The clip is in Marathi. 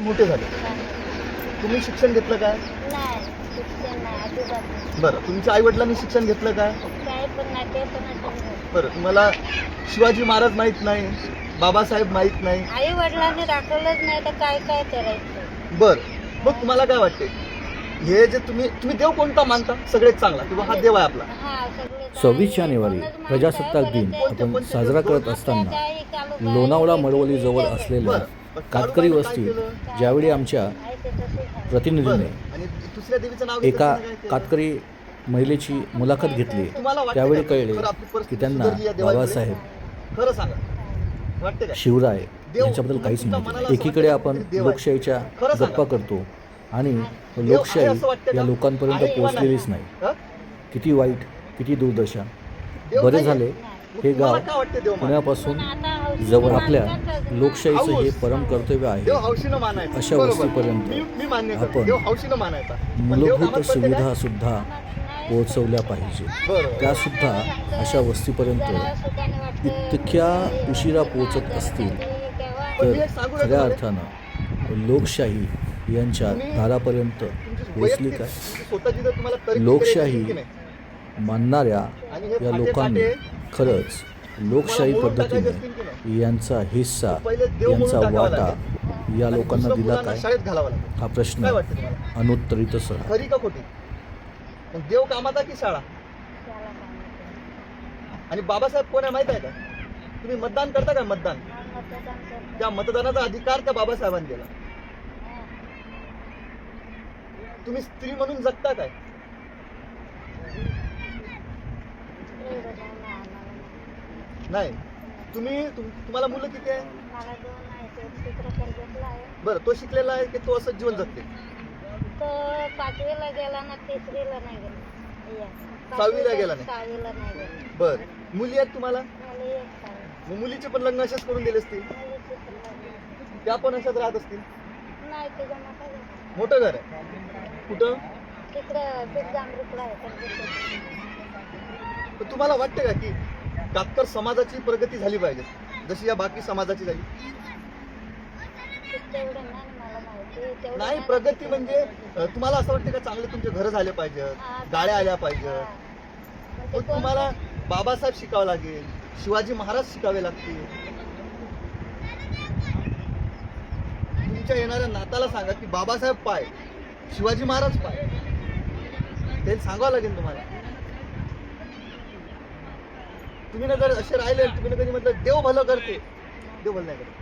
मोठे झाले. तुम्ही शिक्षण घेतलं काय? नाही शिक्षण नाही अजिबात नाही. बरं तुमच्या आई वडिलांनी शिक्षण घेतलं काय? काय पण नाही ते पण नाही बरं तुम्हाला शिवाजी महाराज माहीत नाही बाबासाहेब माहीत नाही. आई वडिलांनी दाखवलंच नाही तर काय काय करायचं? बरं मग तुम्हाला काय वाटते? हे जे तुम्ही तुम्ही देव कोणता मानता? सगळ्यात चांगला किंवा हा देव आहे आपला? हा सगळे सव्वीस जानेवारी प्रजासत्ताक दिन आपण साजरा करत असताना लोणावळा मळवली जवळ असलेल्या बरं कातकरी वस्तीत ज्यावेळी आमच्या प्रतिनिधीने बरं आणि दुसऱ्या देवीचं नाव एका? कातकरी महिलेची मुलाखत घेतली त्यावेळी? कळले की त्यांना? बाबासाहेब खरं सांगा शिवराय यांच्याबद्दल काहीच नाही एकीकडे आपण. लोकशाहीच्या. गप्पा करतो आणि लोकशाही या? लोकांपर्यंत पोहोचलेलीच नाही? किती वाईट किती दुर्दशा बरे. झाले हे गाव? पुण्यापासून जवळ आपल्या लोकशाहीचं हे परम कर्तव्य आहे अशा करतो आपण मूलभूत सुविधा? सुद्धा पोहोचवल्या पाहिजे बरोबर त्या सुद्धा अशा वस्तीपर्यंत इतक्या उशिरा पोहोचत असतील तर खऱ्या? अर्थानं लोकशाही यांच्या दारापर्यंत वैयक्तिक- काय लोकशाही? मानणाऱ्या या लोकांनी खरंच लोकशाही पद्धतीने यांचा हिस्सा यांचा वाटा. या लोकांना दिला काय? हा प्रश्न अनुत्तरितच राहा खरी का खोटी? मग देव कामाचा की शाळा? आणि बाबासाहेब कोण आहे माहीत आहे का? तुम्ही मतदान करता का मतदान? त्या मतदानाचा अधिकार त्या बाबासाहेबांनी दिला. तुम्ही स्त्री म्हणून जगता काय? नाही. तुम्ही तुम- तुम्हाला मुलं किती आहे? मला दोन आहे बरं तो शिकलेला आहे की तो असं जीवन जगते तो पाचवीला गेला ना तिसरीला नाही गेला. या. सहावीला गेला नाही? सहावीला नाही गेला. बर. मुली आहेत तुम्हाला? मला एक आहे मग मुलीचे पण लग्न असेच करून दिले असतील. त्या पण अशाच राहत असतील? नाही मोठा घर. मोठं घर आहे? कुठं? तिकडं आहे पण तुम्हाला वाटतं का की कातकर समाजाची प्रगती झाली पाहिजे. जशी या बाकी समाजाची झाली. तेवढं नाही मला माहिती तेवढं नाही प्रगती म्हणजे तुम्हाला असं वाटतं का चांगले तुमचे घर झाले पाहिजेत गाड्या आल्या पाहिजेत मग तुम्हाला बाबासाहेब शिकावं लागेल शिवाजी महाराज शिकावे लागतील. तुमच्या येणाऱ्या नाताला सांगा की बाबासाहेब पाय शिवाजी महाराज पाय. ते सांगावं लागेल तुम्हाला. तुम्ही ना जर असे राहिले तुम्ही ना कधी म्हटलं देव भलं करते. देव भलं नाही करत.